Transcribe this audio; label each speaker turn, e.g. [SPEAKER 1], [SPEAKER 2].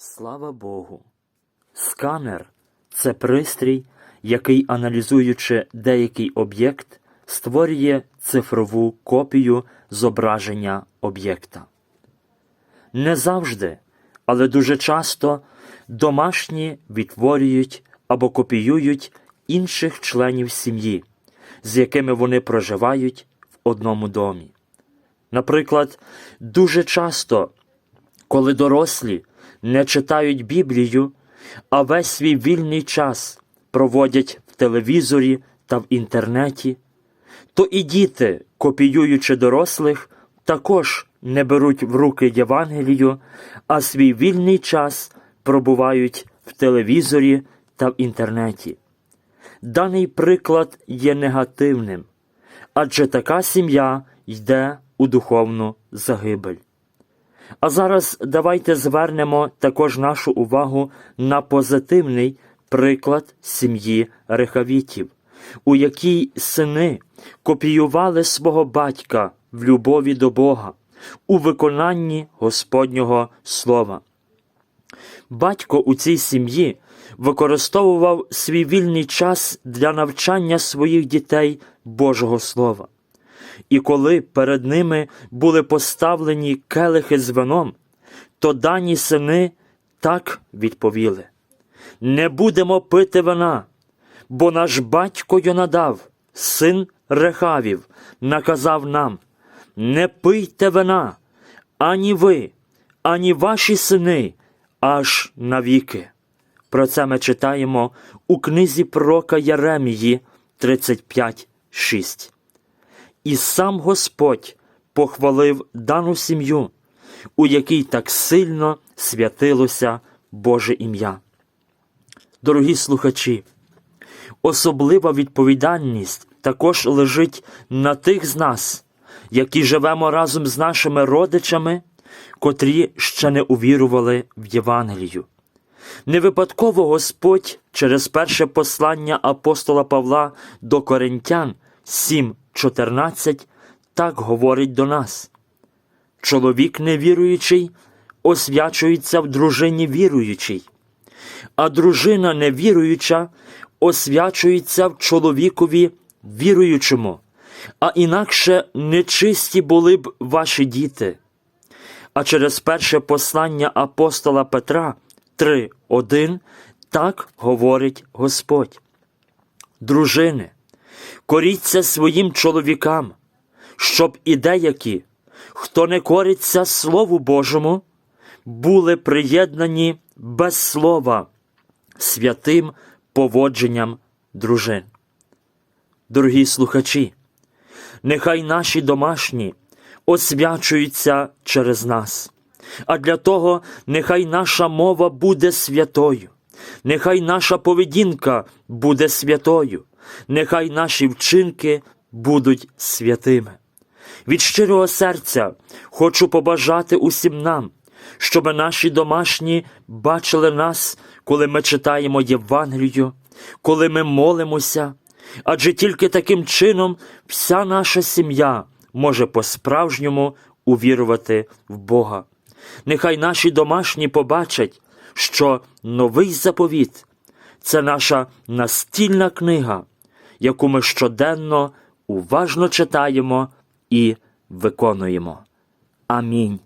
[SPEAKER 1] Слава Богу! Сканер це пристрій, який, аналізуючи деякий об'єкт, створює цифрову копію зображення об'єкта. Не завжди, але дуже часто домашні відтворюють або копіюють інших членів сім'ї, з якими вони проживають в одному домі. Наприклад, дуже часто, коли дорослі не читають Біблію, а весь свій вільний час проводять в телевізорі та в інтернеті, то і діти, копіюючи дорослих, також не беруть в руки Євангелію, а свій вільний час пробувають в телевізорі та в інтернеті. Даний приклад є негативним, адже така сім'я йде у духовну загибель. А зараз давайте звернемо також нашу увагу на позитивний приклад сім'ї Рехавітів, у якій сини копіювали свого батька в любові до Бога, у виконанні Господнього Слова. Батько у цій сім'ї використовував свій вільний час для навчання своїх дітей Божого Слова. І коли перед ними були поставлені келихи з вином, то дані сини так відповіли: Не будемо пити вина, бо наш батько Йонадав, син Рехавів, наказав нам: Не пийте вина, ані ви, ані ваші сини, аж навіки. Про це ми читаємо у книзі пророка Єремії 35.6. І сам Господь похвалив дану сім'ю, у якій так сильно святилося Боже ім'я. Дорогі слухачі, особлива відповідальність також лежить на тих з нас, які живемо разом з нашими родичами, котрі ще не увірували в Євангелію. Не випадково Господь через перше послання апостола Павла до Коринтян 7.14 так говорить до нас. Чоловік невіруючий освячується в дружині віруючій, а дружина невіруюча освячується в чоловікові віруючому, а інакше нечисті були б ваші діти. А через перше послання апостола Петра 3.1 так говорить Господь. Дружини, коріться своїм чоловікам, щоб і деякі, хто не кориться Слову Божому, були приєднані без слова святим поводженням дружин. Дорогі слухачі, нехай наші домашні освячуються через нас, а для того нехай наша мова буде святою, нехай наша поведінка буде святою, нехай наші вчинки будуть святими. Від щирого серця хочу побажати усім нам, щоб наші домашні бачили нас, коли ми читаємо Євангелію, коли ми молимося, адже тільки таким чином вся наша сім'я може по-справжньому увірувати в Бога. Нехай наші домашні побачать, що новий заповіт це наша настільна книга, яку ми щоденно уважно читаємо і виконуємо. Амінь.